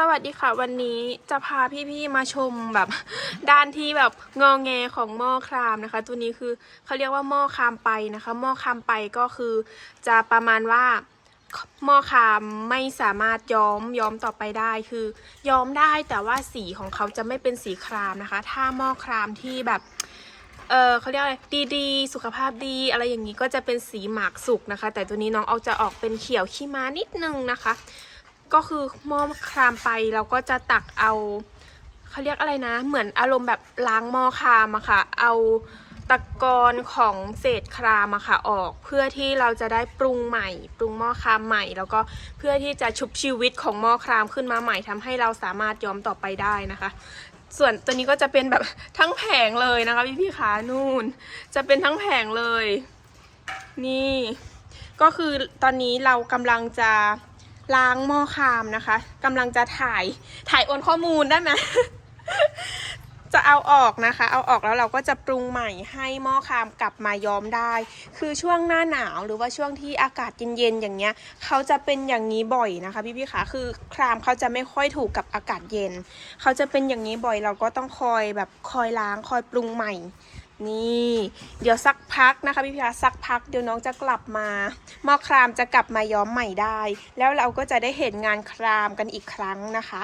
สวัสดีค่ะ วันนี้จะพาพี่ๆมาชมแบบด้านที่แบบงอแงของหม้อครามนะคะ ตัวนี้คือเขาเรียกว่าหม้อครามไปนะคะ หม้อครามไปก็คือจะประมาณว่าหม้อครามไม่สามารถย้อมย้อมต่อไปได้คือย้อมได้แต่ว่าสีของเขาจะไม่เป็นสีครามนะคะ ถ้าหม้อครามที่แบบเออเขาเรียกอะไรดีๆ สุขภาพดีอะไรอย่างนี้ก็จะเป็นสีหมากสุกนะคะ แต่ตัวนี้น้องเอาจะออกเป็นเขียวขี้ม้านิดนึงนะคะ ก็คือหม้อครามไปเราก็จะตักเอาเขาเรียกอะไรนะ เหมือนอารมณ์แบบล้างหม้อครามอะค่ะ เอาตะกอนของเศษครามอะค่ะออก เพื่อที่เราจะได้ปรุงใหม่ ปรุงหม้อครามใหม่ แล้วก็เพื่อที่จะชุบชีวิตของหม้อครามขึ้นมาใหม่ทำให้เราสามารถย้อมต่อไปได้นะคะ ส่วนตัวนี้ก็จะเป็นแบบทั้งแผงเลยนะคะพี่พี่ขานู่น จะเป็นทั้งแผงเลย นี่ ก็คือตอนนี้เรากำลังจะ ล้างหม้อคามนะคะกำลังจะถ่ายถ่ายโอนข้อมูลได้ไหมจะเอาออกนะคะ เอาออกแล้วเราก็จะปรุงใหม่ให้หม้อคามกลับมาย้อมได้ คือช่วงหน้าหนาวหรือว่าช่วงที่อากาศเย็นๆอย่างเงี้ย เขาจะเป็นอย่างนี้บ่อยนะคะ พี่ๆคะคือครามเขาจะไม่ค่อยถูกกับอากาศเย็น เขาจะเป็นอย่างนี้บ่อยเราก็ต้องคอยแบบคอยล้างคอยปรุงใหม่ นี่ เดี๋ยวสักพักนะคะพี่พิาสักพักเดี๋ยวน้องจะกลับมาหม้อครามจะกลับมาย้อมใหม่ได้ แล้วเราก็จะได้เห็นงานครามกันอีกครั้งนะคะ